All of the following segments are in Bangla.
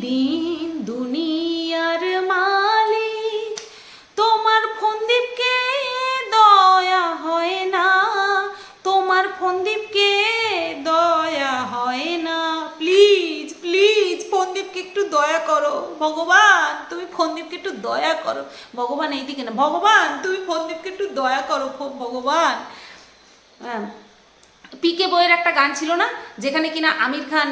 দিন দুনিয়ার মালিক। তোমার ফন্দীপকে দয়া হয় না, তোমার ফন্দীপকে দয়া হয় না। প্লিজ প্লিজ, ফন্দীপকে একটু দয়া করো। ভগবান, তুমি ফন্দীপকে একটু দয়া করো। ভগবান এইদিকে না, ভগবান, তুমি ফন্দীপকে একটু দয়া করো, ভগবান। হ্যাঁ। পিকে বইয়ের একটা গান ছিল না, যেখানে কিনা আমির খান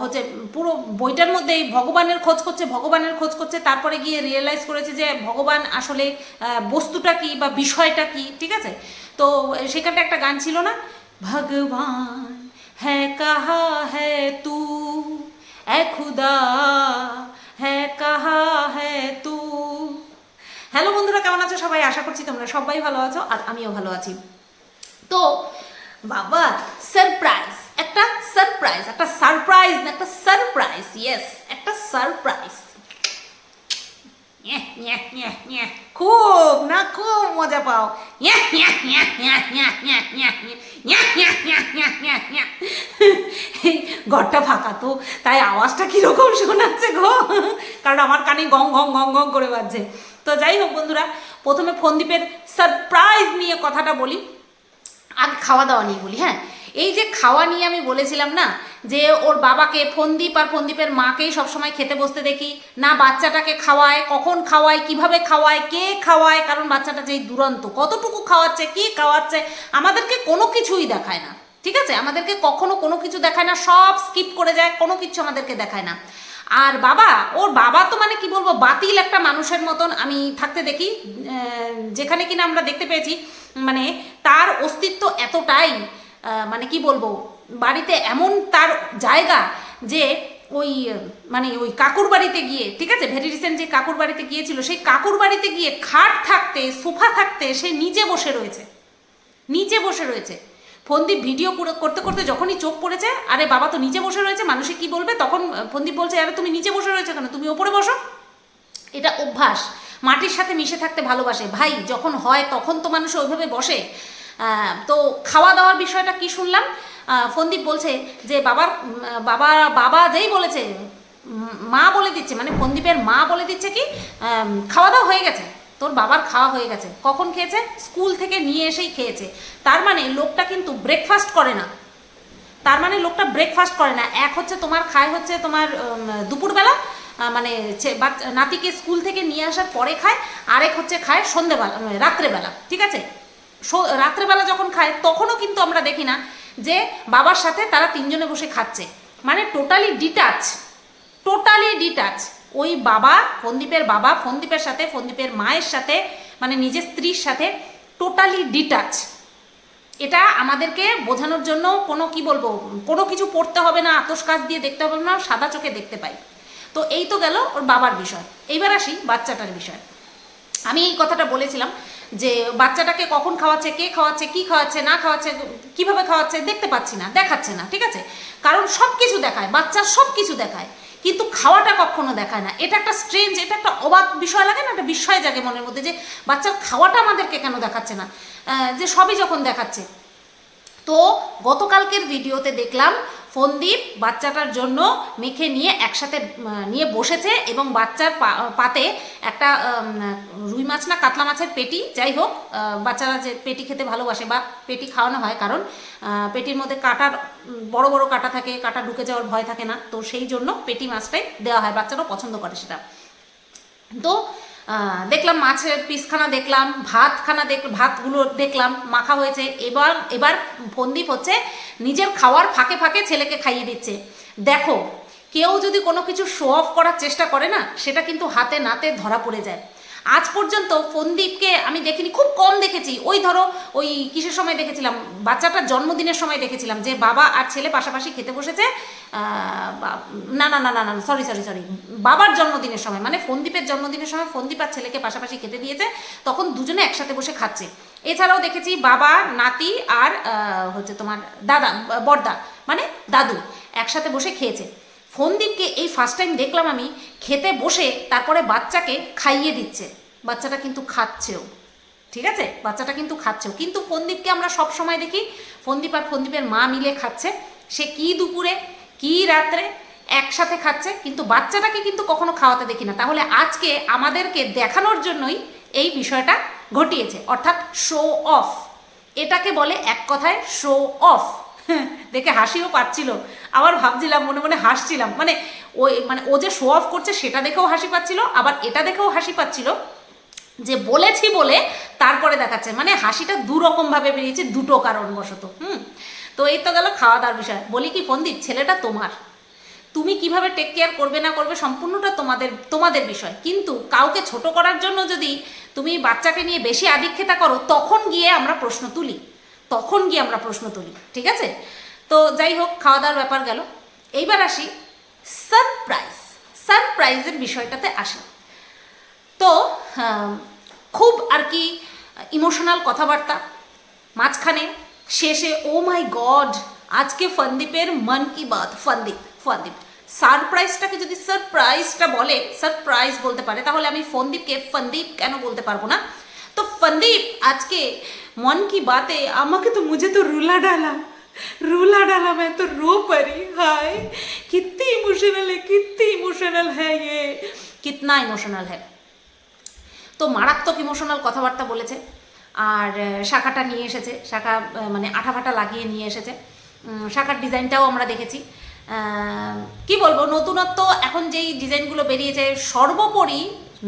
হচ্ছে পুরো বইটার মধ্যেই ভগবানের খোঁজ করছে, ভগবানের খোঁজ করছে, তারপরে গিয়ে রিয়েলাইজ করেছে যে ভগবান আসলে বস্তুটা কি বা বিষয়টা কি, ঠিক আছে? তো সেখানটা একটা গান ছিল না, ভগবান হ্যাঁ কাহা হ্যাঁ তু এ খুদা হ্যাঁ কাহা হ্যাঁ তু। হ্যালো বন্ধুরা, কেমন আছো সবাই? আশা করছি তোমরা সবাই ভালো আছো, আর আমিও ভালো আছি। তো বাবা সারপ্রাইজ একটা সারপ্রাইজ একটা সারপ্রাইজ না একটা সারপ্রাইজ ইয়েস একটা সারপ্রাইজ খুব না খুব মজা পাও ঘরটা ফাঁকা তো তাই আওয়াজটা কীরকম শোনাচ্ছে গো কারণ আমার কানে গং গং গং গং করে বাজছে তো যাই হোক বন্ধুরা প্রথমে ফন্দীপের সারপ্রাইজ নিয়ে কথাটা বলি আগে খাওয়া দাওয়া নিয়ে বলি হ্যাঁ? এই যে খাওয়া নিয়ে আমি বলেছিলাম না, যে ওর বাবাকে ফন্দীপ আর ফন্দীপের মাকেই সবসময় খেতে বসতে দেখি, না বাচ্চাটাকে খাওয়ায়, কখন খাওয়ায়, কীভাবে খাওয়ায়, কে খাওয়ায়, কারণ বাচ্চাটা যেই দুরন্ত, কতটুকু খাওয়াচ্ছে, কি খাওয়াচ্ছে, আমাদেরকে কোনো কিছুই দেখায় না, ঠিক আছে? আমাদেরকে কখনো কোনো কিছু দেখায় না, সব স্কিপ করে যায়, কোনো কিছু আমাদেরকে দেখায় না। আর বাবা, ওর বাবা তো মানে কি বলব, বাতিল একটা মানুষের মতন আমি থাকতে দেখি যেখানে কিনা আমরা দেখতে পেয়েছি মানে তার অস্তিত্ব এতটাই মানে কি বলব, বাড়িতে এমন তার জায়গা যে ওই মানে ওই কাকুর বাড়িতে গিয়ে, ঠিক আছে ভেরি রিসেন্ট যে কাকুর বাড়িতে গিয়েছিল, সেই কাকুর বাড়িতে গিয়ে খাট থাকতে, সোফা থাকতে সে নিচে বসে রয়েছে। নিচে বসে রয়েছে। ফন্দীপ ভিডিও করে- করতে করতে যখনই চোখ পড়েছে, আরে বাবা তো নিচে বসে রয়েছে, মানুষে কি বলবে? তখন ফন্দীপ বলছে, আরে তুমি নিচে বসে রয়েছে কেন? তুমি ওপরে বসো। এটা অভ্যাস। মাটির সাথে মিশে থাকতে ভালোবাসে। ভাই, যখন হয় তখন তো মানুষ ওইভাবে বসে। তো খাওয়া দাওয়ার বিষয়টা কি শুনলাম? ফন্দীপ বলছে যে বাবার বাবা বাবা যেই বলেছে মা বলে দিচ্ছে মানে ফন্দীপের মা বলে দিচ্ছে কি খাওয়া দাওয়া হয়ে গেছে। তোর বাবার খাওয়া হয়ে গেছে। কখন খেয়েছে? স্কুল থেকে নিয়ে এসেই খেয়েছে। তার মানে লোকটা কিন্তু ব্রেকফাস্ট করে না। তার মানে লোকটা ব্রেকফাস্ট করে না। এক হচ্ছে তোমার, খায় হচ্ছে তোমার দুপুরবেলা মানে বাচ্চা- নাতিকে স্কুল থেকে নিয়ে আসার পরে খায়, আরেক হচ্ছে খায় সন্ধেবেলা রাত্রেবেলা, ঠিক আছে? রাত্রেবেলা যখন খায়, তখনও কিন্তু আমরা দেখি না যে বাবার সাথে তারা তিনজনে বসে খাচ্ছে। মানে টোটালি ডিটাচ টোটালি ডিটাচ ওই বাবা, ফন্দীপের বাবা, ফন্দীপের সাথে, ফন্দীপের মায়ের সাথে মানে নিজের স্ত্রীর সাথে টোটালি ডিটাচ এটা আমাদেরকে বোঝানোর জন্য কোনো, কি বলব, কোনো কিছু পড়তে হবে না আতস কাজ দিয়ে দেখতে হবে না, সাদা চোখে দেখতে পাই। তো এই তো গেল ওর বাবার বিষয়। এইবার আসি বাচ্চাটার বিষয়। আমি এই কথাটা বলেছিলাম যে বাচ্চাটাকে কখন খাওয়াচ্ছে, কে খাওয়াচ্ছে, কি খাওয়াচ্ছে, না খাওয়াচ্ছে, কীভাবে খাওয়াচ্ছে দেখতে পাচ্ছি না, দেখাচ্ছে না, ঠিক আছে? কারণ সব কিছু দেখায় বাচ্চার সব কিছু দেখায়, কিন্তু খাওয়াটা কখনো দেখায় না। এটা একটা স্ট্রেঞ্জ এটা একটা অবাক বিষয় লাগে না? একটা বিস্ময় জাগে মনের মধ্যে যে বাচ্চার খাওয়াটা আমাদেরকে কেন দেখাচ্ছে না? যে সবই যখন দেখাচ্ছে। তো গতকালকের ভিডিওতে দেখলাম ফন্দীপ বাচ্চাটার জন্য মেখে নিয়ে একসাথে নিয়ে বসেছে এবং বাচ্চার পাতে একটা রুই মাছ না, কাতলা মাছের পেটি, যাই হোক বাচ্চারা যে পেটি খেতে ভালোবাসে বা পেটি খাওয়ানো হয়, কারণ পেটির মধ্যে কাটার বড় বড় কাটা থাকে, কাটা ঢুকে যাওয়ার ভয় থাকে না, তো সেই জন্য পেটি মাছটাই দেওয়া হয়, বাচ্চারাও পছন্দ করে সেটা। তো দেখলাম মাছের পিসখানা দেখলাম, ভাতখানা দেখ, ভাতগুলো দেখলাম, মাখা হয়েছে। এবার এবার ফন্দীপ হচ্ছে, নিজের খাওয়ার ফাঁকে ফাঁকে ছেলেকে খাইয়ে দিচ্ছে। দেখো, কেউ যদি কোনো কিছু শো অফ করার চেষ্টা করে না, সেটা কিন্তু হাতে নাতে ধরা পড়ে যায়। আজ পর্যন্ত ফন্দীপকে আমি দেখিনি, খুব কম দেখেছি। ওই ধরো, ওই কিসের সময় দেখেছিলাম? বাচ্চাটার জন্মদিনের সময় দেখেছিলাম যে বাবা আর ছেলে পাশাপাশি খেতে বসেছে না না না না না সরি সরি সরি বাবার জন্মদিনের সময় মানে ফন্দীপের জন্মদিনের সময় ফন্দীপ আর ছেলেকে পাশাপাশি খেতে দিয়েছে, তখন দুজনে একসাথে বসে খাচ্ছে। এছাড়াও দেখেছি বাবা, নাতি আর হচ্ছে তোমার দাদা বড়দা মানে দাদু, একসাথে বসে খেয়েছে। ফন্দীপকে এই ফার্স্ট টাইম দেখলাম আমি, খেতে বসে তারপরে বাচ্চাকে খাইয়ে দিচ্ছে। বাচ্চাটা কিন্তু খাচ্ছেও, ঠিক আছে? বাচ্চাটা কিন্তু খাচ্ছেও। কিন্তু ফন্দীপকে আমরা সব সময় দেখি, ফন্দীপ আর ফন্দীপের মা মিলে খাচ্ছে। সে কি দুপুরে, কি রাত্রে একসাথে খাচ্ছে, কিন্তু বাচ্চাটাকে কিন্তু কখনো খাওয়াতে দেখি না। তাহলে আজকে আমাদেরকে দেখানোর জন্যই এই বিষয়টা ঘটিয়েছে, অর্থাৎ শো অফ এটাকে বলে এক কথায় শো অফ দেখে হাসিও পাচ্ছিল। আবার ভাবছিলাম, মনে মনে হাসছিলাম। মানে ওই মানে ও যে শো অফ করছে সেটা দেখেও হাসি পাচ্ছিল, আবার এটা দেখেও হাসি পাচ্ছিল যে বলেছি বলে তারপরে দেখাচ্ছে। মানে হাসিটা দু রকম ভাবে বেরিয়েছে দুটো কারণবশত, হুম? তো এই তো গেল খাওয়া দাওয়ার বিষয়। বলি কি ফন্দিত ছেলেটা তোমার। তুমি কীভাবে টেক কেয়ার করবে না করবে সম্পূর্ণটা তোমাদের তোমাদের বিষয়। কিন্তু কাউকে ছোট করার জন্য যদি তুমি বাচ্চাকে নিয়ে বেশি আদিক্ষেতা করো, তখন গিয়ে আমরা প্রশ্ন তুলি। তখন গিয়ে আমরা প্রশ্ন তুলি, ঠিক আছে? তো যাই হোক খাওয়া দাওয়ার ব্যাপার গেল। এইবার আসি সারপ্রাইজ সারপ্রাইজের বিষয়টাতে আসি। তো খুব আর কি ইমোশনাল কথাবার্তা, মাঝখানে, শেষে ও মাই গড আজকে ফন্দীপের মন কি বাত? ফন্দীপ ফন্দীপ। সারপ্রাইজটাকে যদি সারপ্রাইজটা বলে সারপ্রাইজ বলতে পারে, তাহলে আমি ফন্দীপকে ফন্দীপ কেন বলতে পারব না? তো ফন্দীপ, আজকে মন কি বাতে, আমাকে তো মুঝে তো রুলা तो রুলা डाला रुला डाला मैं तो रो पड़ी हाय कितनी इमोशनल है कितनी इमोशनल है ये कितना তো মারাত্মক ইমোশনাল কথাবার্তা বলেছে। আর শাখাটা নিয়ে এসেছে। শাখা মানে আঠাফাটা লাগিয়ে নিয়ে এসেছে। শাখার ডিজাইনটাও আমরা দেখেছি। কি বলব, নতুনত্ব, এখন যেই ডিজাইনগুলো বেরিয়েছে, সর্বোপরি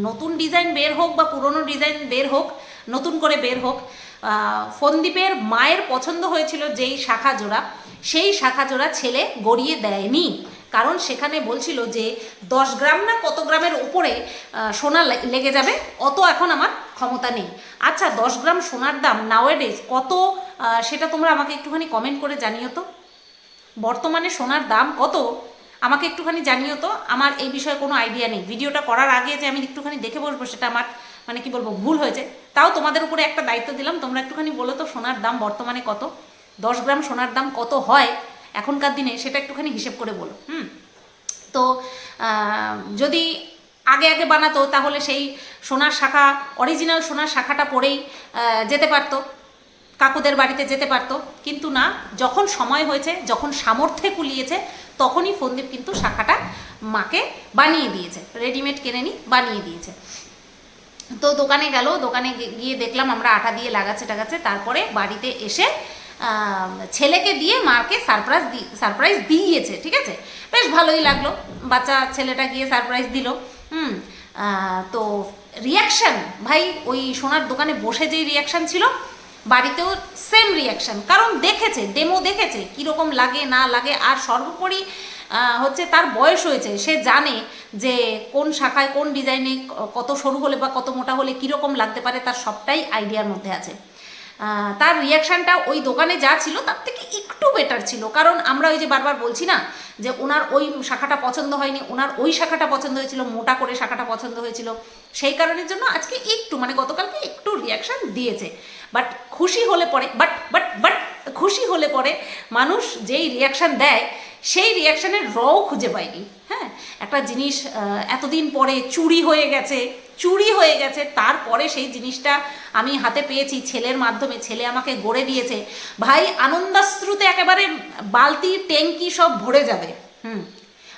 নতুন ডিজাইন বের হোক বা পুরনো ডিজাইন বের হোক, নতুন করে বের হোক ফন্দীপের মায়ের পছন্দ হয়েছিল যেই শাখা জোড়া, সেই শাখা জোড়া ছেলে গড়িয়ে দেয়নি। কারণ সেখানে বলছিল যে, দশ গ্রাম না কত গ্রামের উপরে সোনা লেগে যাবে, অত এখন আমার ক্ষমতা নেই। আচ্ছা দশ গ্রাম সোনার দাম নাওয়েডেজ কত? সেটা তোমরা আমাকে একটুখানি কমেন্ট করে জানিও তো। বর্তমানে সোনার দাম কত? আমাকে একটুখানি জানিও তো। আমার এই বিষয়ে কোনো আইডিয়া নেই। ভিডিওটা করার আগে যে আমি একটুখানি দেখে বসবো, সেটা আমার মানে কি বলব, ভুল হয়েছে। তাও তোমাদের উপরে একটা দায়িত্ব দিলাম। তোমরা একটুখানি বলো তো, সোনার দাম বর্তমানে কত? দশ গ্রাম সোনার দাম কত হয় এখনকার দিনে, সেটা একটুখানি হিসেব করে বলো। হুম? তো যদি আগে আগে বানাতো, তাহলে সেই সোনার শাখা অরিজিনাল সোনার শাখাটা পরেই যেতে পারতো, কাকুদের বাড়িতে যেতে পারতো। কিন্তু না, যখন সময় হয়েছে, যখন সামর্থ্যে কুলিয়েছে, তখনই ফন্দীপ কিন্তু শাখাটা মাকে বানিয়ে দিয়েছে। রেডিমেড কিনে নি বানিয়ে দিয়েছে। তো দোকানে গেল, দোকানে গিয়ে দেখলাম আমরা আটা দিয়ে লাগাচ্ছে টাগাচ্ছে, তারপরে বাড়িতে এসে ছেলেকে দিয়ে মাকে সারপ্রাইজ সারপ্রাইজ দিয়েছে, ঠিক আছে? বেশ ভালোই লাগল, বাচ্চা ছেলেটা গিয়ে সারপ্রাইজ দিল, হুম তো রিয়াকশান ভাই ওই সোনার দোকানে বসে যেই রিয়াকশান ছিল বাড়িতেও সেম রিয়াকশান কারণ দেখেছে ডেমো দেখেছে, কীরকম লাগে, না লাগে, আর সর্বোপরি হচ্ছে তার বয়স হয়েছে। সে জানে যে কোন শাখায় কোন ডিজাইনে কত সরু হলে বা কত মোটা হলে কীরকম লাগতে পারে, তার সবটাই আইডিয়ার মধ্যে আছে। তার রিয়াকশানটা ওই দোকানে যা ছিল, তার থেকে একটু বেটার ছিল। কারণ আমরা ওই যে বারবার বলছি না, যে ওনার ওই শাখাটা পছন্দ হয়নি, ওনার ওই শাখাটা পছন্দ হয়েছিল, মোটা করে শাখাটা পছন্দ হয়েছিল। সেই কারণের জন্য আজকে একটু মানে গতকালকে একটু রিয়াকশান দিয়েছে। বাট খুশি হলে পরে বাট বাট বাট খুশি হলে পরে মানুষ যেই রিয়াকশান দেয়, সেই রিয়াকশানের রও খুঁজে পায়নি। হ্যাঁ? একটা জিনিস এতদিন পরে চুরি হয়ে গেছে, চুরি হয়ে গেছে, তারপরে সেই জিনিসটা আমি হাতে পেয়েছি ছেলের মাধ্যমে, ছেলে আমাকে গড়ে দিয়েছে। ভাই, আনন্দাশ্রুতে একেবারে বালতি, ট্যাঙ্কি সব ভরে যাবে। হুম?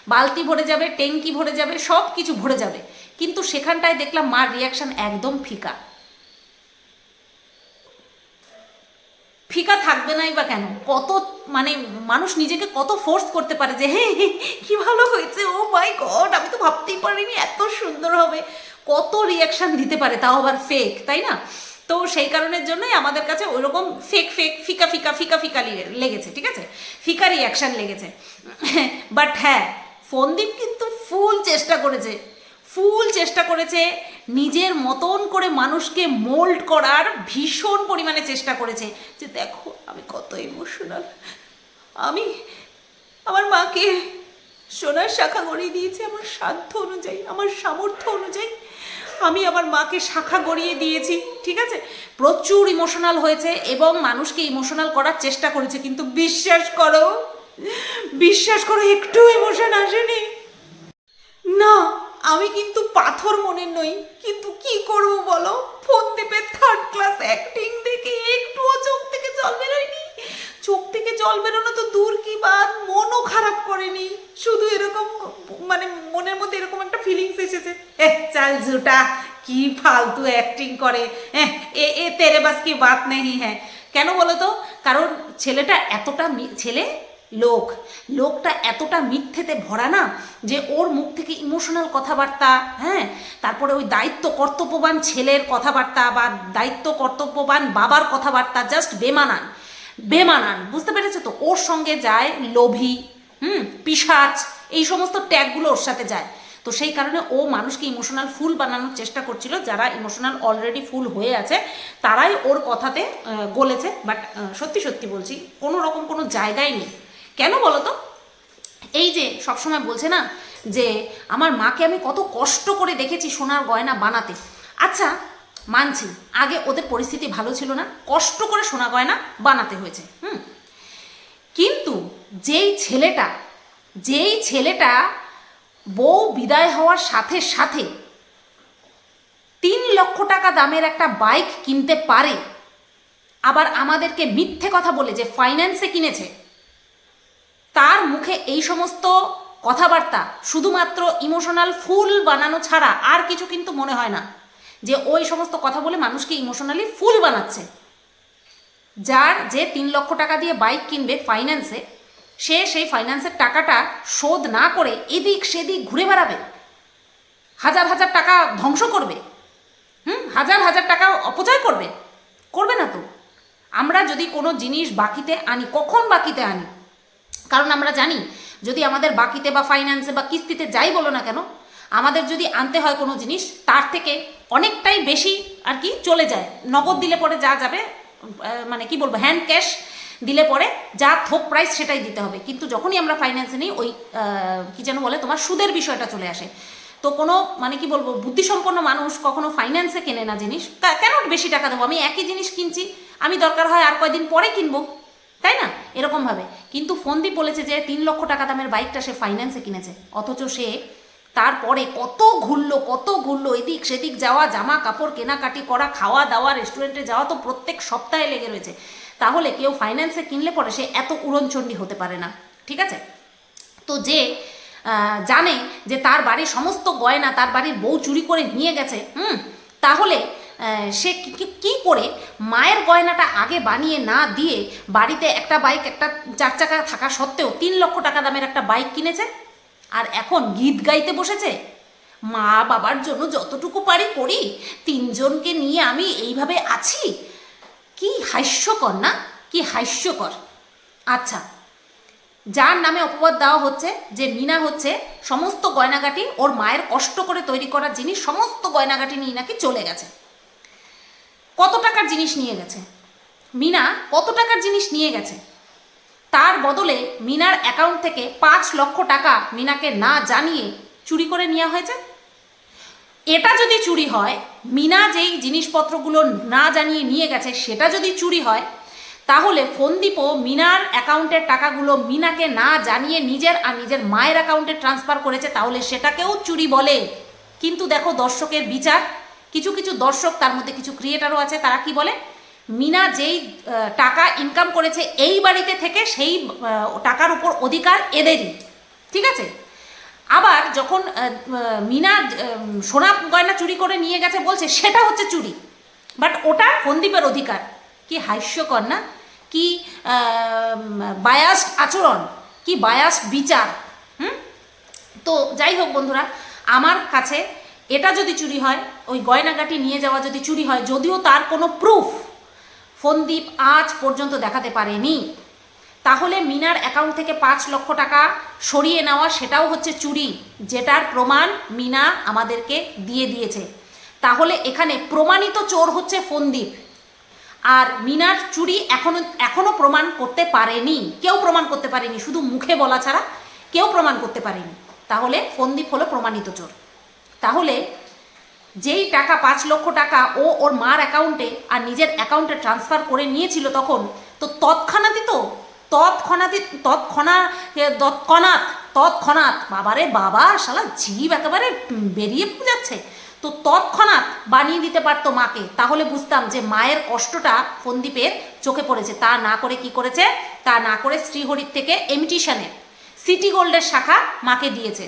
বালতি ভরে যাবে, ট্যাঙ্কি ভরে যাবে সব কিছু ভরে যাবে। কিন্তু সেখানটায় দেখলাম মার রিয়াকশন একদম ফিকা। ফিকা থাকবে নাই বা কেন? কত মানে মানুষ নিজেকে কত ফোর্স করতে পারে যে হে হে, কি ভালো হয়েছে? ও মাই গড আমি তো ভাবতেই পারিনি এত সুন্দর হবে। কত রিয়াকশন দিতে পারে তাও আবার ফেক তাই না? তো সেই কারণের জন্যই আমাদের কাছে ওইরকম ফেক ফেক ফিকা ফিকা ফিকা ফিকা লেগেছে ঠিক আছে? ফিকা রিয়াকশন লেগেছে। বাট হ্যাঁ ফন্দীপ কিন্তু ফুল চেষ্টা করেছে। ফুল চেষ্টা করেছে নিজের মতন করে মানুষকে মোল্ড করার ভীষণ পরিমাণে চেষ্টা করেছে। যে দেখো, আমি কত ইমোশনাল আমি আমার মাকে সোনার শাখা গড়িয়ে দিয়েছি, আমার সাধ্য অনুযায়ী, আমার সামর্থ্য অনুযায়ী। আমি আমার মাকে শাখা গড়িয়ে দিয়েছি, ঠিক আছে? প্রচুর ইমোশনাল হয়েছে এবং মানুষকে ইমোশনাল করার চেষ্টা করেছে, কিন্তু বিশ্বাস করো বিশ্বাস করো, একটু ইমোশন আসেনি। না আমি কিন্তু পাথর মনের নই কিন্তু কি করব বলো? ফোন দেবে থার্ড ক্লাস অ্যাক্টিং দেখে একটুও চোখ থেকে জল বেরোয়নি। চোখ থেকে জল বেরোনো তো দূর কি বাদ মনও খারাপ করেনি। শুধু এরকম মানে মনের মধ্যে এরকম একটা ফিলিংস এসেছে। এ চাল জুটা কি ফালতু অ্যাক্টিং করে। এহ, এ এ তেরে বাস কি বাত নেই হ্যাঁ। কেন বলো তো? কারণ ছেলেটা এতটা ছেলে লোক। লোকটা এতটা মিথ্যেতে ভরা না যে ওর মুখ থেকে ইমোশনাল কথাবার্তা হ্যাঁ? তারপরে ওই দায়িত্ব কর্তব্যবান ছেলের কথাবার্তা বা দায়িত্ব কর্তব্যবান বাবার কথাবার্তা জাস্ট বেমানান। বেমানান, বুঝতে পেরেছ তো? ওর সঙ্গে যায় লোভী, হুম? পিসাচ এই সমস্ত ট্যাগগুলো ওর সাথে যায়। তো সেই কারণে ও মানুষকে ইমোশনাল ফুল বানানোর চেষ্টা করছিল, যারা ইমোশনাল অলরেডি ফুল হয়ে আছে, তারাই ওর কথাতে গলেছে বাট সত্যি সত্যি বলছি, কোনো রকম কোনো জায়গায় নেই। কেন বলো তো এই যে সবসময় বলছে না যে আমার মাকে আমি কত কষ্ট করে দেখেছি সোনার গয়না বানাতে। আচ্ছা মানছি, আগে ওদের পরিস্থিতি ভালো ছিল না, কষ্ট করে সোনা গয়না বানাতে হয়েছে, হুম? কিন্তু যেই ছেলেটা যেই ছেলেটা বউ বিদায় হওয়ার সাথে সাথে তিন লক্ষ টাকা দামের একটা বাইক কিনতে পারে, আবার আমাদেরকে মিথ্যে কথা বলে যে ফাইন্যান্সে কিনেছে তার মুখে এই সমস্ত কথাবার্তা শুধুমাত্র ইমোশনাল ফুল বানানো ছাড়া আর কিছু কিন্তু মনে হয় না। যে ওই সমস্ত কথা বলে মানুষকে ইমোশনালি ফুল বানাচ্ছে। যার যে তিন লক্ষ টাকা দিয়ে বাইক কিনবে ফাইন্যান্সে সে সেই ফাইন্যান্সের টাকাটা শোধ না করে এদিক সেদিক ঘুরে বেড়াবে। হাজার হাজার টাকা ধ্বংস করবে। হুম? হাজার হাজার টাকা অপচয় করবে। করবে না তো। আমরা যদি কোনো জিনিস বাকিতে আনি, কখন বাকিতে আনি? কারণ আমরা জানি, যদি আমাদের বাকিতে বা ফাইন্যান্সে বা কিস্তিতে যাই বলো না কেন, আমাদের যদি আনতে হয় কোনো জিনিস, তার থেকে অনেকটাই বেশি আর কি চলে যায়। নগদ দিলে পরে যা যাবে মানে কি বলব হ্যান্ড ক্যাশ দিলে পরে যা থোক প্রাইস সেটাই দিতে হবে। কিন্তু যখনই আমরা ফাইন্যান্সে নিই, ওই কি যেন বলে, তোমার সুদের বিষয়টা চলে আসে। তো কোনো মানে কি বলব, বুদ্ধিসম্পন্ন মানুষ কখনো ফাইন্যান্সে কেনে না জিনিস। কেন বেশি টাকা দেবো? আমি একই জিনিস কিনছি, আমি দরকার হয় আর কয়দিন পরে কিনবো। তাই না? এরকমভাবে কিন্তু ফোনদীপ বলেছে যে তিন লক্ষ টাকা দামের বাইকটা সে ফাইন্যান্সে কিনেছে। অথচ সে তারপরে কত ঘুরলো কত ঘুরলো, এদিক সেদিক যাওয়া, জামা কাপড় কেনাকাটি করা, খাওয়া দাওয়া রেস্টুরেন্টে যাওয়া তো প্রত্যেক সপ্তাহে লেগে রয়েছে। তাহলে কেউ ফাইন্যান্সে কিনলে পরে সে এত উড়নচণ্ডী হতে পারে না। ঠিক আছে? তো যে জানে যে তার বাড়ির সমস্ত গয়না, তার বাড়ির বউ চুরি করে নিয়ে গেছে, হুম? তাহলে সে কি- করে মায়ের গয়নাটা আগে বানিয়ে না দিয়ে বাড়িতে একটা বাইক একটা চার চাকা থাকা সত্ত্বেও তিন লক্ষ টাকা দামের একটা বাইক কিনেছে? আর এখন গীত গাইতে বসেছে? মা বাবার জন্য যতটুকু পারি করি, তিনজনকে নিয়ে আমি এইভাবে আছি? কি হাস্যকর না? কি হাস্যকর? আচ্ছা যার নামে অপবাদ দেওয়া হচ্ছে যে মিনা হচ্ছে সমস্ত গয়নাগাটি ওর মায়ের কষ্ট করে তৈরি করা জিনিস, সমস্ত গয়নাগাটি নিয়ে নাকি চলে গেছে। কত টাকার জিনিস নিয়ে গেছে? মিনা কত টাকার জিনিস নিয়ে গেছে? তার বদলে মিনার অ্যাকাউন্ট থেকে পাঁচ লক্ষ টাকা মিনাকে না জানিয়ে চুরি করে নেওয়া হয়েছে? এটা যদি চুরি হয়, মিনা যেই জিনিসপত্রগুলো না জানিয়ে নিয়ে গেছে সেটা যদি চুরি হয়, তাহলে ফোনদীপও মিনার অ্যাকাউন্টের টাকাগুলো মিনাকে না জানিয়ে নিজের আর নিজের মায়ের অ্যাকাউন্টে ট্রান্সফার করেছে, তাহলে সেটাকেও চুরি বলে। কিন্তু দেখো দর্শকের বিচার কিছু কিছু দর্শক, তার মধ্যে কিছু ক্রিয়েটারও আছে, তারা কি বলে? মিনা যেই টাকা ইনকাম করেছে এই বাড়িতে থেকে সেই টাকার উপর অধিকার এদেরই ঠিক আছে? আবার যখন মিনা সোনা গয়না চুরি করে নিয়ে গেছে বলছে, সেটা হচ্ছে চুরি। বাট ওটা সন্দীপের অধিকার। কি হাস্যকর না? কি বায়াস্ট আচরণ, কি বায়াস্ট বিচার। হুম? তো যাই হোক বন্ধুরা, আমার কাছে এটা যদি চুরি হয়, ওই গয়নাগাটি নিয়ে যাওয়া যদি চুরি হয়, যদিও তার কোনো প্রুফ ফোনদীপ আজ পর্যন্ত দেখাতে পারেনি। তাহলে মিনার অ্যাকাউন্ট থেকে পাঁচ লক্ষ টাকা সরিয়ে নেওয়া সেটাও হচ্ছে চুরি, যেটার প্রমাণ মিনা আমাদেরকে দিয়ে দিয়েছে। তাহলে এখানে প্রমাণিত চোর হচ্ছে ফোনদীপ। আর মিনার চুরি এখনও এখনও প্রমাণ করতে পারেনি। কেউ প্রমাণ করতে পারেনি, শুধু মুখে বলা ছাড়া কেউ প্রমাণ করতে পারেনি। তাহলে ফোনদীপ হলো প্রমাণিত চোর। তাহলে যেই টাকা পাঁচ লক্ষ টাকা ও ওর মার অ্যাকাউন্টে আর নিজের অ্যাকাউন্টে ট্রান্সফার করে নিয়েছিল তখন, তো তৎক্ষণাৎই তো, তৎক্ষণাৎই, তৎক্ষণা তৎক্ষণাৎ তৎক্ষণাৎ, বাবারে বাবা, শালা জীব একেবারে বেরিয়ে যাচ্ছে। তো তৎক্ষণাৎ বানিয়ে দিতে পারতো মাকে, তাহলে বুঝতাম যে মায়ের কষ্টটা ফন্দীপের চোখে পড়েছে। তা না করে কি করেছে? তা না করে শ্রীহরির থেকে এমিটিশনের সিটি গোল্ডের শাখা মাকে দিয়েছে।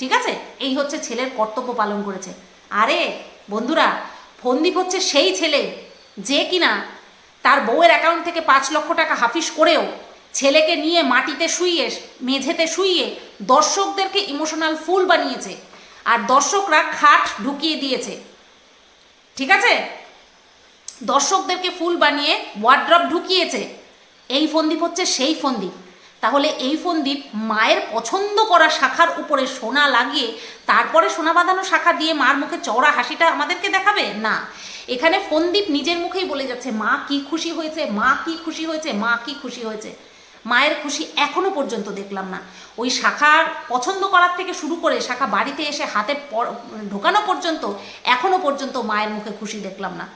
ঠিক আছে? এই হচ্ছে ছেলের কর্তব্য পালন করেছে। আরে, বন্ধুরা ফন্দীপ হচ্ছে সেই ছেলে যে কিনা তার বউয়ের অ্যাকাউন্ট থেকে পাঁচ লক্ষ টাকা হাফিস করেও ছেলেকে নিয়ে মাটিতে শুইয়ে, মেঝেতে শুইয়ে দর্শকদেরকে ইমোশনাল ফুল বানিয়েছে আর দর্শকরা খাট ঢুকিয়ে দিয়েছে। ঠিক আছে? দর্শকদেরকে ফুল বানিয়ে ওয়ার্ড্রপ ঢুকিয়েছে। এই ফন্দীপ হচ্ছে সেই ফন্দীপ তাহলে এই ফন্দীপ মায়ের পছন্দ করা শাখার উপরে সোনা লাগিয়ে তারপরে সোনা বাঁধানো শাখা দিয়ে মার মুখে চওড়া হাসিটা আমাদেরকে দেখাবে? না। এখানে ফন্দীপ নিজের মুখেই বলে যাচ্ছে, মা কি খুশি হয়েছে? মা কি খুশি হয়েছে? মা কি খুশি হয়েছে? মায়ের খুশি এখনও পর্যন্ত দেখলাম না। ওই শাখার পছন্দ করার থেকে শুরু করে শাখা বাড়িতে এসে হাতে ঢোকানো পর্যন্ত এখনও পর্যন্ত মায়ের মুখে খুশি দেখলাম না।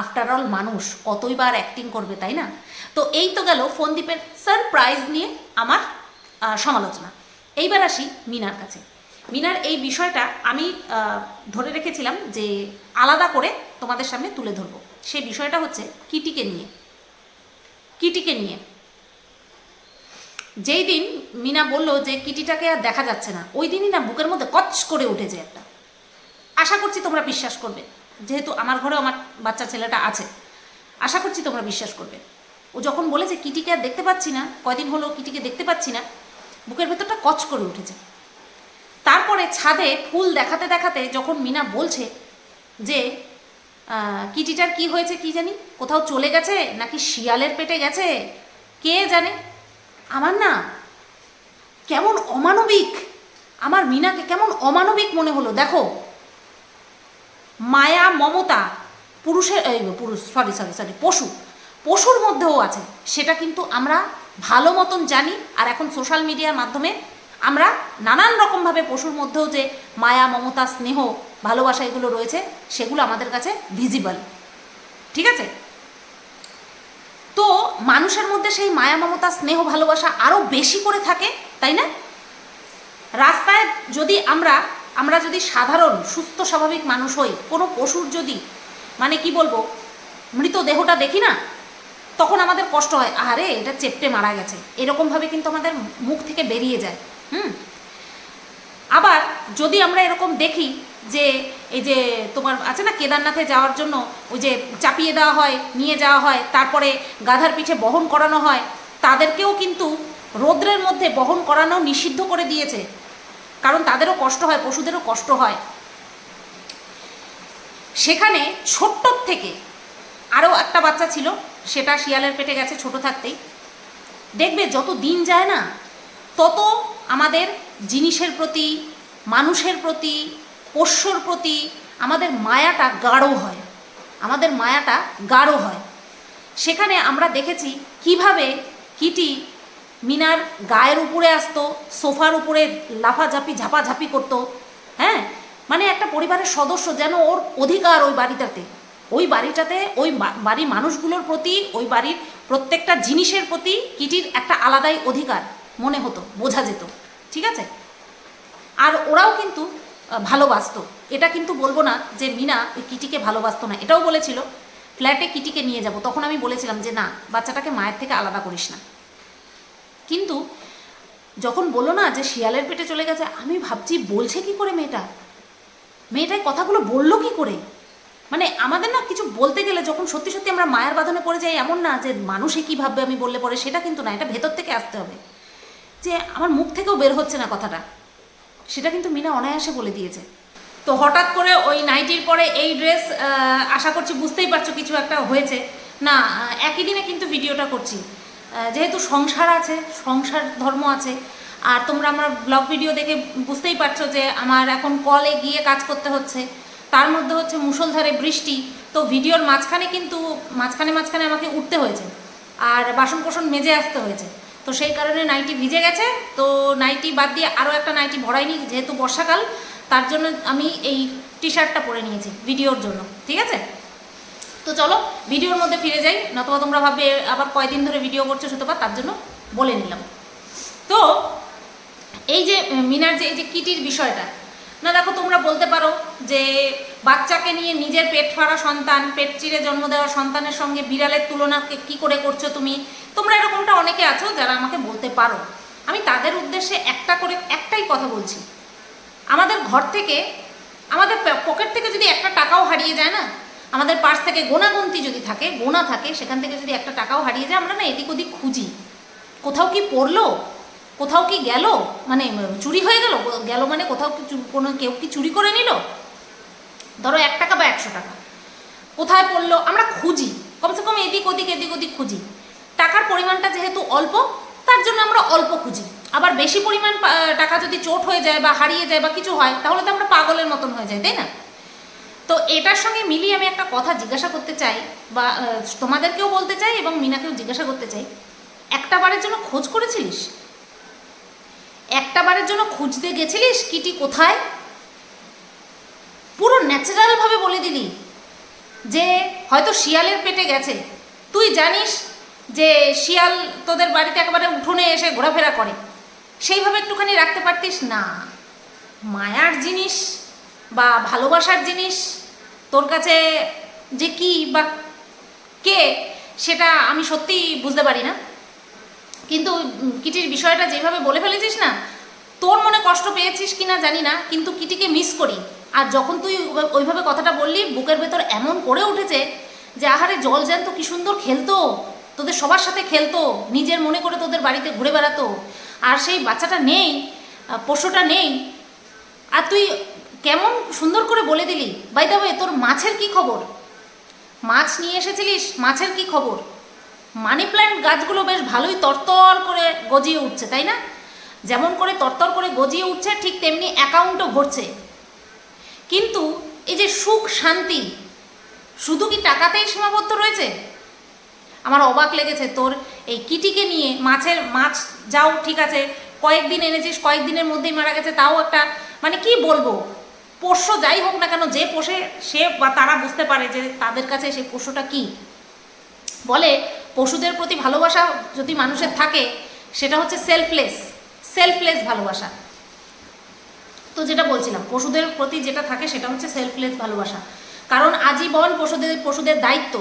আফটার অল মানুষ কতই বার অ্যাক্টিং করবে, তাই না? তো এই তো গেল ফোনদীপের সারপ্রাইজ নিয়ে আমার সমালোচনা। এইবার আসি মিনার কাছে। মিনার এই বিষয়টা আমি ধরে রেখেছিলাম যে আলাদা করে তোমাদের সামনে তুলে ধরবো। সেই বিষয়টা হচ্ছে কিটিকে নিয়ে। কিটিকে নিয়ে। যেই দিন মিনা বলল যে কিটিটাকে আর দেখা যাচ্ছে না, ওই দিনই না বুকের মধ্যে কচ করে উঠেছে একটা। আশা করছি তোমরা বিশ্বাস করবে। যেহেতু আমার ঘরেও আমার বাচ্চা ছেলেটা আছে। আশা করছি তোমরা বিশ্বাস করবে। ও যখন বলেছে, কিটিকে আর দেখতে পাচ্ছি না, কয়দিন হলো কিটিকে দেখতে পাচ্ছি না, বুকের ভেতরটা কচ করে উঠেছে। তারপরে ছাদে ফুল দেখাতে দেখাতে যখন মিনা বলছে যে কিটিটার কি হয়েছে কি জানি? কোথাও চলে গেছে নাকি শিয়ালের পেটে গেছে? কে জানে? আমার না কেমন অমানবিক। আমার মিনাকে কেমন অমানবিক মনে হলো। দেখো মায়া, মমতা, পুরুষের পুরুষ সরি সরি সরি পশু। পশুর মধ্যেও আছে। সেটা কিন্তু আমরা ভালো মতন জানি আর এখন সোশ্যাল মিডিয়ার মাধ্যমে আমরা নানান রকমভাবে পশুর মধ্যেও যে মায়া, মমতা, স্নেহ, ভালোবাসা এগুলো রয়েছে, সেগুলো আমাদের কাছে ভিজিবল ঠিক আছে? তো মানুষের মধ্যে সেই মায়া, মমতা, স্নেহ, ভালোবাসা আরও বেশি করে থাকে, তাই না? রাস্তায় যদি আমরা আমরা যদি সাধারণ, সুস্থ, স্বাভাবিক মানুষ হই, কোনো পশুর যদি মানে কি বলব মৃতদেহটা দেখি না, তখন আমাদের কষ্ট হয় আরে এটা চেপটে মারা গেছে। এরকমভাবে কিন্তু আমাদের মুখ থেকে বেরিয়ে যায়, হুম? আবার যদি আমরা এরকম দেখি যে, এই যে তোমার আছে না, কেদারনাথে যাওয়ার জন্য, ওই যে চাপিয়ে দেওয়া হয়, নিয়ে যাওয়া হয়, তারপরে গাধার পিঠে বহন করানো হয়, তাদেরকেও কিন্তু রৌদ্রের মধ্যে বহন করানো নিষিদ্ধ করে দিয়েছে। কারণ তাদেরও কষ্ট হয়, পশুদেরও কষ্ট হয়। সেখানে ছোট্টর থেকে আরও একটা বাচ্চা ছিল, সেটা শিয়ালের পেটে গেছে ছোট থাকতেই। দেখবে যত দিন যায় না, তত আমাদের জিনিসের প্রতি, মানুষের প্রতি, পোষ্যর প্রতি আমাদের মায়াটা গাঢ় হয়। আমাদের মায়াটা গাঢ় হয়। সেখানে আমরা দেখেছি কীভাবে কিটি মিনার গায়ের উপরে আসতো, সোফার উপরে লাফাঝাপি, ঝাপাঝাপি করতো হ্যাঁ? মানে একটা পরিবারের সদস্য যেন ওর অধিকার ওই বাড়িটাতে। ওই বাড়িটাতে ওই বাড়ির মানুষগুলোর প্রতি, ওই বাড়ির প্রত্যেকটা জিনিসের প্রতি কিটির একটা আলাদাই অধিকার মনে হতো, বোঝা যেত, ঠিক আছে? আর ওরাও কিন্তু ভালোবাসতো। এটা কিন্তু বলব না যে মিনা ওই কিটিকে ভালোবাসতো না, এটাও বলেছিল, ফ্ল্যাটে কিটিকে নিয়ে যাব। তখন আমি বলেছিলাম যে না, বাচ্চাটাকে মায়ের থেকে আলাদা করিস না। কিন্তু যখন বলল না যে শিয়ালের পেটে চলে গেছে, আমি ভাবছি, বলছে কি করে মেয়েটা? মেয়েটাই কথাগুলো বলল কি করে? মানে আমাদের না কিছু বলতে গেলে যখন সত্যি সত্যি আমরা মায়ের বাঁধনে পড়ে যাই, এমন না যে মানুষে কী ভাববে আমি বললে পরে, সেটা কিন্তু না, এটা ভেতর থেকে আসতে হবে। যে আমার মুখ থেকেও বের হচ্ছে না কথাটা। সেটা কিন্তু মিনা অনায়াসে বলে দিয়েছে। তো হঠাৎ করে ওই নাইটির পরে এই ড্রেস আশা করছি বুঝতেই পারছ কিছু একটা হয়েছে। না একই দিনে কিন্তু ভিডিওটা করছি। যেহেতু সংসার আছে, সংসার ধর্ম আছে, আর তোমরা আমার ব্লগ ভিডিও দেখে বুঝতেই পারছ যে আমার এখন কলে গিয়ে কাজ করতে হচ্ছে। তার মধ্যে হচ্ছে মুষলধারে বৃষ্টি, তো ভিডিওর মাঝখানে কিন্তু, মাঝখানে মাঝখানে আমাকে উঠতে হয়েছে, আর বাসন কোসন মেজে আসতে হয়েছে। তো সেই কারণে নাইটি ভিজে গেছে, তো নাইটি বাদ দিয়ে আরও একটা নাইটি ভরাইনি, যেহেতু বর্ষাকাল, তার জন্য আমি এই টি শার্টটা পরে নিয়েছি ভিডিওর জন্য, ঠিক আছে? তো চলো, ভিডিওর মধ্যে ফিরে যাই। নতুবা তোমরা ভাববে, আবার কয়দিন ধরে ভিডিও করছ সুতপা, তার জন্য বলে নিলাম। তো, এই যে মিনার যে, এই যে কিটির বিষয়টা, না, দেখো, তোমরা বলতে পারো যে, বাচ্চাকে নিয়ে নিজের পেট ফাড়া সন্তান, পেট চিরে জন্ম দেওয়া সন্তানের সঙ্গে বিড়ালের তুলনা কে- কি করে করছ তুমি? তোমরা এরকমটা অনেকে আছো যারা আমাকে বলতে পারো। আমি তাদের উদ্দেশ্যে একটা করে, একটাই কথা বলছি। আমাদের ঘর থেকে, আমাদের পকেট থেকে যদি একটা টাকাও হারিয়ে যায় না আমাদের পার্স থেকে গোনাগুন্তি যদি থাকে, গোনা থাকে, সেখান থেকে যদি একটা টাকাও হারিয়ে যায়, আমরা না এদিক ওদিক খুঁজি। কোথাও কি পড়ল? কোথাও কি গেল? মানে চুরি হয়ে গেল? গেল মানে কোথাও কি কোনো কেউ কি চুরি করে নিল? ধরো এক টাকা বা একশো টাকা। কোথায় পড়ল? আমরা খুঁজি। কমসে কম এদিক ওদিক এদিক ওদিক খুঁজি। টাকার পরিমাণটা যেহেতু অল্প, তার জন্য আমরা অল্প খুঁজি। আবার বেশি পরিমাণ টাকা যদি চোট হয়ে যায় বা হারিয়ে যায় বা কিছু হয়, তাহলে তো আমরা পাগলের মতন হয়ে যাই, তাই না? তো এটার সঙ্গে মিলিয়ে আমি একটা কথা জিজ্ঞাসা করতে চাই বা তোমাদেরকেও বলতে চাই এবং মিনাকেও জিজ্ঞাসা করতে চাই। একটা বারের জন্য খোঁজ করেছিলিস? একটা বারের জন্য খুঁজতে গেছিলিস কিটি কোথায়? পুরো ন্যাচারালভাবে বলে দিলি যে হয়তো শিয়ালের পেটে গেছে। তুই জানিস যে শিয়াল তোদের বাড়িতে একেবারে উঠোনে এসে ঘোরাফেরা করে। সেইভাবে একটুখানি রাখতে পারতিস? না। মায়ার জিনিস বা ভালোবাসার জিনিস তোর কাছে যে কি বা কে সেটা আমি সত্যিই বুঝতে পারি না। কিন্তু কিটির বিষয়টা যেভাবে বলে ফেলেছিস না, তোর মনে কষ্ট পেয়েছিস কি না জানি না, কিন্তু কিটিকে মিস করি। আর যখন তুই ওইভাবে কথাটা বললি, বুকের ভেতর এমন করে উঠেছে যে, আহারে জল জ্যান্ত কি সুন্দর খেলতো, তোদের সবার সাথে খেলতো, নিজের মনে করে তোদের বাড়িতে ঘুরে বেড়াতো। আর সেই বাচ্চাটা নেই পশুটা নেই, আর তুই কেমন সুন্দর করে বলে দিলি? বাই দা ওয়ে তোর মাছের কি খবর? মাছ নিয়ে এসেছিলিস? মাছের কি খবর? মানি প্ল্যান্ট গাছগুলো বেশ ভালোই তরতর করে গজিয়ে উঠছে, তাই না? যেমন করে তরতর করে গজিয়ে উঠছে, ঠিক তেমনি অ্যাকাউন্টও ভরছে। কিন্তু এই যে সুখ শান্তি, শুধু কি টাকাতেই সীমাবদ্ধ রয়েছে? আমার অবাক লেগেছে তোর এই কিটিকে নিয়ে মাছের মাছ যাও, ঠিক আছে, কয়েকদিন এনেছিস, কয়েকদিনের মধ্যেই মারা গেছে, তাও একটা মানে কি বলব? পোষ্য যাই হোক না কেন, যে পোষে সে বা তারা বুঝতে পারে যে তাদের কাছে সেই পোষ্যটা কী। বলে পশুদের প্রতি ভালোবাসা যদি মানুষের থাকে, সেটা হচ্ছে সেলফলেস সেলফলেস ভালোবাসা। তো যেটা বলছিলাম, পশুদের প্রতি যেটা থাকে সেটা হচ্ছে সেলফলেস ভালোবাসা। কারণ আজীবন পশুদের পশুদের দায়িত্ব,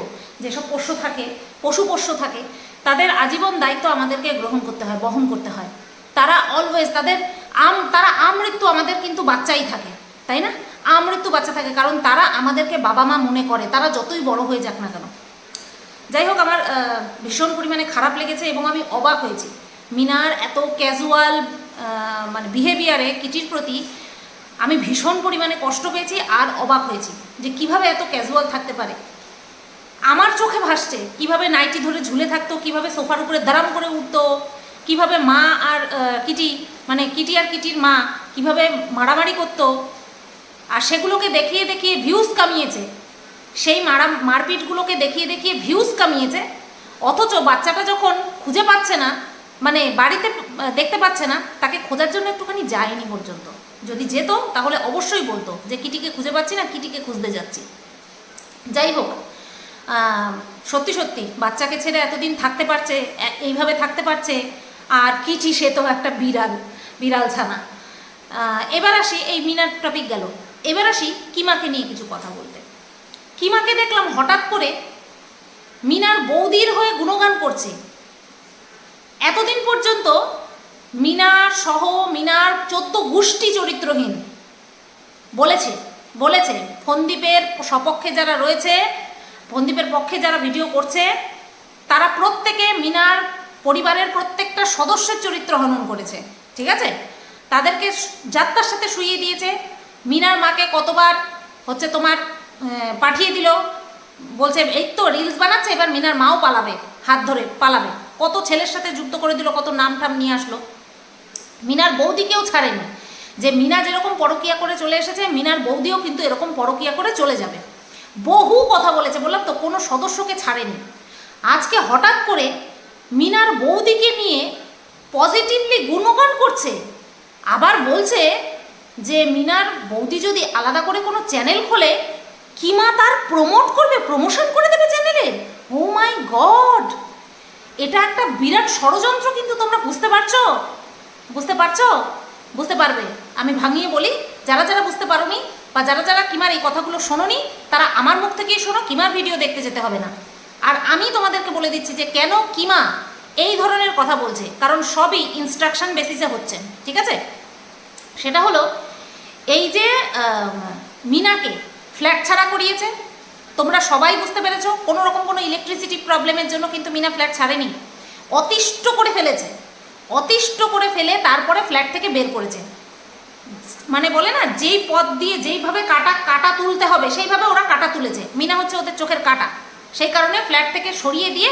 যেসব পোষ্য থাকে, পশু পোষ্য থাকে, তাদের আজীবন দায়িত্ব আমাদেরকে গ্রহণ করতে হয়, বহন করতে হয়। তারা অলওয়েজ তাদের আম, তারা আমৃত্যু আমাদের কিন্তু বাচ্চাই থাকে। তাই না? আমৃত্যু বাচ্চা থাকে, কারণ তারা আমাদেরকে বাবা মা মনে করে, তারা যতই বড় হয়ে যাক না কেন। যাই হোক, আমার ভীষণ পরিমাণে খারাপ লেগেছে এবং আমি অবাক হয়েছি। মিনার এত ক্যাজুয়াল মানে বিহেভিয়ারে কিটির প্রতি আমি ভীষণ পরিমাণে কষ্ট পেয়েছি আর অবাক হয়েছি যে কীভাবে এত ক্যাজুয়াল থাকতে পারে। আমার চোখে ভাসছে কীভাবে নাইটি ধরে ঝুলে থাকতো, কীভাবে সোফার উপরে দাঁড়াম করে উঠতো, কীভাবে মা আর কিটি মানে কিটি আর কিটির মা কীভাবে মারামারি করতো আর সেগুলোকে দেখিয়ে দেখিয়ে ভিউজ কামিয়েছে। সেই মারা, মারপিটগুলোকে দেখিয়ে দেখিয়ে ভিউজ কামিয়েছে। অথচ বাচ্চাটা যখন খুঁজে পাচ্ছে না মানে বাড়িতে, দেখতে পাচ্ছে না, তাকে খোঁজার জন্য একটুখানি যায়নি পর্যন্ত। যদি যেত, তাহলে অবশ্যই বলতো যে, কিটিকে খুঁজে পাচ্ছি না, কিটিকে খুঁজতে যাচ্ছি। যাই হোক সত্যি সত্যি, বাচ্চাকে ছেড়ে এতদিন থাকতে পারছে এইভাবে থাকতে পারছে, আর কিচি সে তো একটা বিড়াল বিড়াল ছানা এবার আসি, এই মিনার টপিক গেল। এবার আসি কিমাকে নিয়ে কিছু কথা বলতে। কিমাকে দেখলাম হঠাৎ করে মিনার বৌদির হয়ে গুণগান করছে। এতদিন পর্যন্ত মিনার সহ মিনার চোদ্দ গোষ্ঠী চরিত্রহীন। বলেছে বলেছে, ফন্দীপের সপক্ষে যারা রয়েছে, ফন্দীপের পক্ষে যারা ভিডিও করছে, তারা প্রত্যেকে মিনার পরিবারের প্রত্যেকটা সদস্যের চরিত্র হনন করেছে। ঠিক আছে? তাদেরকে যাত্রার সাথে শুইয়ে দিয়েছে। মিনার মাকে কতবার হচ্ছে তোমার পাঠিয়ে দিল। বলছে, এই তো রিলস বানাচ্ছে, এবার মিনার মাও পালাবে, হাত ধরে পালাবে। কত ছেলের সাথে যুক্ত করে দিল, কত নাম টাম নিয়ে আসলো। মিনার বৌদিকেও ছাড়েনি। যে মিনা যেরকম পরকিয়া করে চলে এসেছে, মিনার বৌদিও কিন্তু এরকম পরকিয়া করে চলে যাবে। বহু কথা বলেছে, বললাম তো, কোনো সদস্যকে ছাড়েনি। আজকে হঠাৎ করে মিনার বৌদিকে নিয়ে পজিটিভলি গুণগান করছে। আবার বলছে যে মিনার বৌদি যদি আলাদা করে কোনো চ্যানেল খোলে, কিমা তার প্রমোট করবে প্রমোশন করে দেবে চ্যানেলের ও মাই গড এটা একটা বিরাট ষড়যন্ত্র কিন্তু তোমরা বুঝতে পারছ? বুঝতে পারছ? বুঝতে পারবে। আমি ভাঙিয়ে বলি, যারা যারা বুঝতে পারোনি বা যারা যারা কিমার এই কথাগুলো শোনোনি, তারা আমার মুখ থেকেই শোনো, কিমার ভিডিও দেখতে যেতে হবে না। আর আমি তোমাদেরকে বলে দিচ্ছি যে কেন কিমা এই ধরনের কথা বলছে, কারণ সবই ইনস্ট্রাকশন বেসিসে হচ্ছে, ঠিক আছে? সেটা হলো, এই যে মিনাকে ফ্ল্যাট ছাড়া করিয়েছে, তোমরা সবাই বুঝতে পেরেছ কোনো রকম কোনো ইলেকট্রিসিটি প্রবলেমের জন্য কিন্তু মিনা ফ্ল্যাট ছাড়েনি। অতিষ্ঠ করে ফেলেছে, অতিষ্ঠ করে ফেলে তারপরে ফ্ল্যাট থেকে বের করেছে। মানে বলে না, যেই পথ দিয়ে যেইভাবে কাটা কাটা তুলতে হবে, সেইভাবে ওরা কাটা তুলেছে। মিনা হচ্ছে ওদের চোখের কাটা। সেই কারণে ফ্ল্যাট থেকে সরিয়ে দিয়ে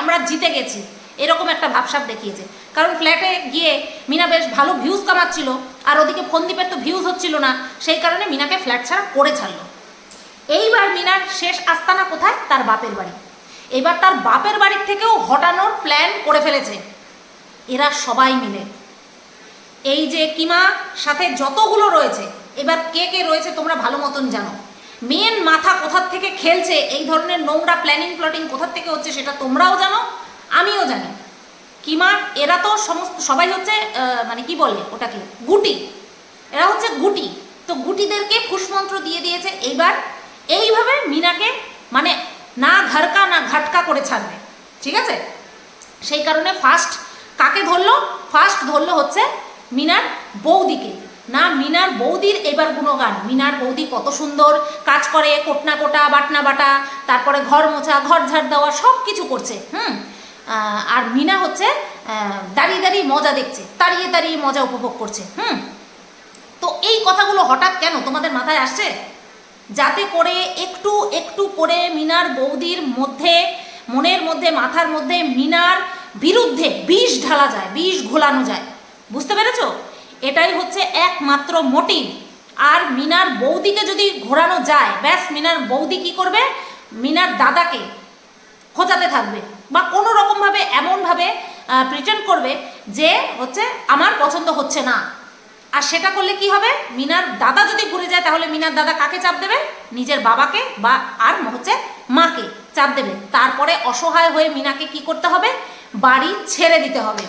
আমরা জিতে গেছি। এরকম একটা ভাবসাব দেখিয়েছে। কারণ ফ্ল্যাটে গিয়ে মিনা বেশ ভালো ভিউজ কামাচ্ছিল। আর ওদিকে ফোনদীপের তো ভিউজ হচ্ছিল না, সেই কারণে মিনাকে ফ্ল্যাট ছাড়া করে ছাড়লো। এইবার মিনার শেষ আস্তানা কোথায়? তার বাপের বাড়ি। এবার তার বাপের বাড়ির থেকেও হটানোর প্ল্যান করে ফেলেছে। এরা সবাই মিলে। এই যে কিমা, সাথে যতগুলো রয়েছে, এবার কে কে রয়েছে তোমরা ভালো মতন জানো। মেন মাথা কোথার থেকে খেলছে, এই ধরনের নোংরা প্ল্যানিং প্লটিং কোথার থেকে হচ্ছে সেটা তোমরাও জানো, আমিও জানি। কিমা, এরা তো সমস্ত, সবাই হচ্ছে মানে কি বলে ওটাকে? গুটি। এরা হচ্ছে গুটি। তো গুটিদেরকে ফুসমন্ত্র দিয়ে দিয়েছে। এইবার এইভাবে মিনাকে মানে না ঘরকা না ঘাটকা করে ছাড়বে। ঠিক আছে? সেই কারণে ফার্স্ট কাকে ধরলো? ফার্স্ট ধরলো হচ্ছে মিনার বৌদিকে। না, মিনার বৌদির এবার গুণগান। মিনার বৌদি কত সুন্দর কাজ করে, কোটনা কোটা, বাটনা বাটা, তারপরে ঘর মোছা, ঘর ঝাড় দেওয়া সব কিছু করছে। হুম? আর মিনা হচ্ছে দাঁড়িয়ে দাঁড়িয়ে মজা দেখছে দাঁড়িয়ে দাঁড়িয়ে মজা উপভোগ করছে, হুম? তো এই কথাগুলো হঠাৎ কেন তোমাদের মাথায় আসছে? যাতে করে একটু একটু করে মিনার বৌদির মধ্যে, মনের মধ্যে, মাথার মধ্যে মিনার বিরুদ্ধে বিষ ঢালা যায়, বিষ ঘোলানো যায়। বুঝতে পেরেছ? এটাই হচ্ছে একমাত্র মোটিভ। আর মিনার বৌদিকে যদি ঘোরানো যায়, ব্যাস মিনার বৌদি কি করবে? মিনার দাদাকে খোঁচাতে থাকবে বা কোনো রকমভাবে এমনভাবে প্রিটেন্ড করবে যে হচ্ছে আমার পছন্দ হচ্ছে না। আর সেটা করলে কি হবে? মিনার দাদা যদি ঘুরে যায় তাহলে মিনার দাদা কাকে চাপ দেবে? নিজের বাবাকে বা আর হচ্ছে মাকে চাপ দেবে। তারপরে অসহায় হয়ে মিনাকে কি করতে হবে? বাড়ি ছেড়ে দিতে হবে।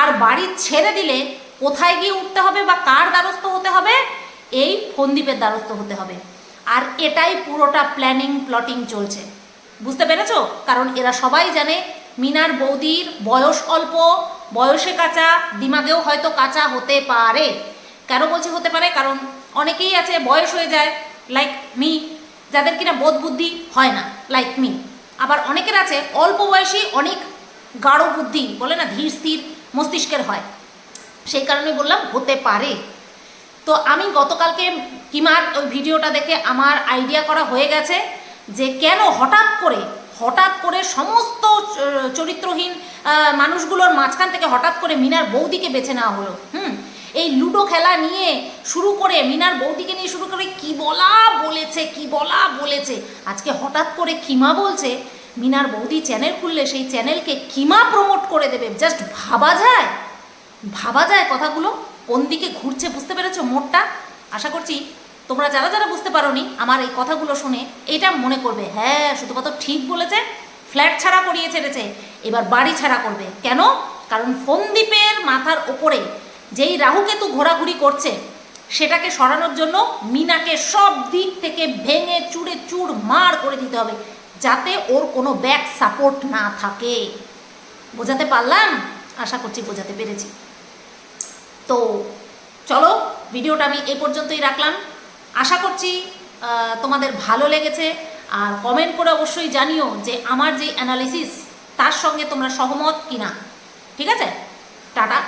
আর বাড়ি ছেড়ে দিলে কোথায় গিয়ে উঠতে হবে বা কার দ্বারস্থ হতে হবে? এই ফন্দীপের দ্বারস্থ হতে হবে। আর এটাই পুরোটা প্ল্যানিং প্লটিং চলছে। বুঝতে পেরেছ? কারণ এরা সবাই জানে মিনার বৌদির বয়স অল্প, বয়সে কাঁচা, দিমাগেও হয়তো কাঁচা হতে পারে। কেন বলছি হতে পারে? কারণ অনেকেই আছে, বয়স হয়ে যায় লাইক মি যাদের কিনা বোধ বুদ্ধি হয় না লাইক মি আবার অনেকের আছে, অল্প বয়সী অনেক গাঢ় বুদ্ধি, বলে না, ধীর স্থির মস্তিষ্কের হয়। সেই কারণে বললাম হতে পারে। তো আমি গতকালকে কিমার ওই ভিডিওটা দেখে আমার আইডিয়া করা হয়ে গেছে। যে কেন হঠাৎ করে হঠাৎ করে সমস্ত চরিত্রহীন মানুষগুলোর মাঝখান থেকে হঠাৎ করে মিনার বৌদিকে বেছে নেওয়া হলো, হুম? এই লুডো খেলা নিয়ে শুরু করে মিনার বৌদিকে নিয়ে শুরু করে কি বলা বলেছে, কি বলা বলেছে? আজকে হঠাৎ করে কিমা বলছে, মিনার বৌদি চ্যানেল খুললে সেই চ্যানেলকে কিমা প্রমোট করে দেবে। জাস্ট ভাবা যায়? ভাবা যায় কথাগুলো? কোন দিকে ঘুরছে বুঝতে পেরেছ মোড়টা? আশা করছি তোমরা যারা যারা বুঝতে পারোনি আমার এই কথাগুলো শুনে, এটা মনে করবে হ্যাঁ শুধু কথা ঠিক বলেছে, ফ্ল্যাট ছাড়া করিয়ে ছেড়েছে, এবার বাড়ি ছাড়া করবে। কেন? কারণ ফন্দীপের মাথার ওপরে যেই রাহুকেতু ঘোরাঘুরি করছে, সেটাকে সরানোর জন্য মিনাকে সব দিক থেকে ভেঙে চুড়ে চুর মার করে দিতে হবে, যাতে ওর কোনো ব্যাক সাপোর্ট না থাকে। বোঝাতে পারলাম? আশা করছি বোঝাতে পেরেছি। তো, চলো, ভিডিওটা আমি এই পর্যন্তই রাখলাম। আশা করছি তোমাদের ভালো লেগেছে। আর কমেন্ট করে অবশ্যই জানিও যে আমার যে অ্যানালিসিস তার সঙ্গে তোমরা সহমত কিনা। ঠিক আছে? টাটা।